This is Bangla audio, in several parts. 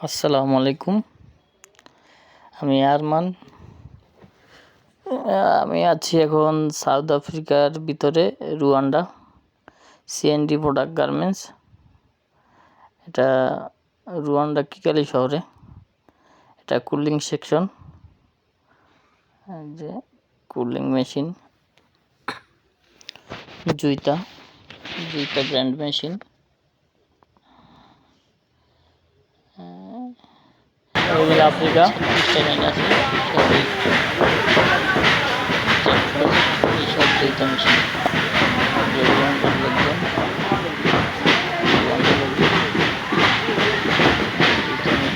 আসসালামু আলাইকুম। আমি আরমান। আমি আছি এখন সাউথ আফ্রিকার ভিতরে, রুয়ান্ডা সিএনডি প্রোডাক্ট গার্মেন্টস এটা রুয়ান্ডা কিকালি শহরে। এটা কুলিং সেকশন যে কুলিং মেশিন জুইতা। জুইতা ব্র্যান্ড মেশিন রুবেল আফ্রিকা আছে সবই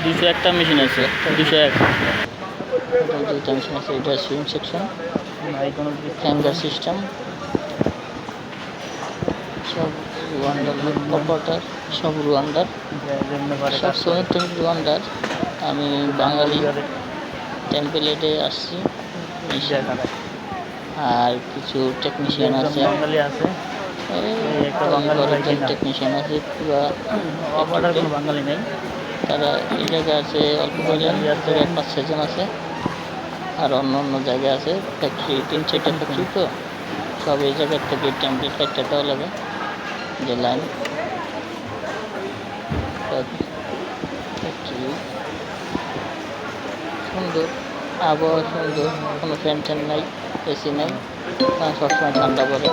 দুশো একটা মেশিন আছে দুশো এক। জুইতা মেশিন আছে এটা সুইং সেকশন হ্যাঙ্গার সিস্টেম সব রুয়ান্ডার সব রুয়ান্ডার সব শ্রমিক রুয়ান্ডার আমি বাঙালি টেম্পলেটে আসছি। আর কিছু টেকনিশিয়ান আছে। বাঙালি আছে। টেকনিশিয়ান আছে বাঙালি নেই। তারা এই জায়গায় আছে অল্প কজন পাঁচ ছজন আছে। আর অন্য অন্য জায়গায় আছে ফ্যাক্টরি তিন চারটা ফ্যাক্টরি তো। সব এই জায়গার থেকে টেমপ্লেট দেওয়া লাগে যে লাইন ফ্যাক্টরি সুন্দর আবহাওয়া সুন্দর কোনো ফ্যান ট্যান নাই এসি নাই সবসময় ঠান্ডা পড়ে।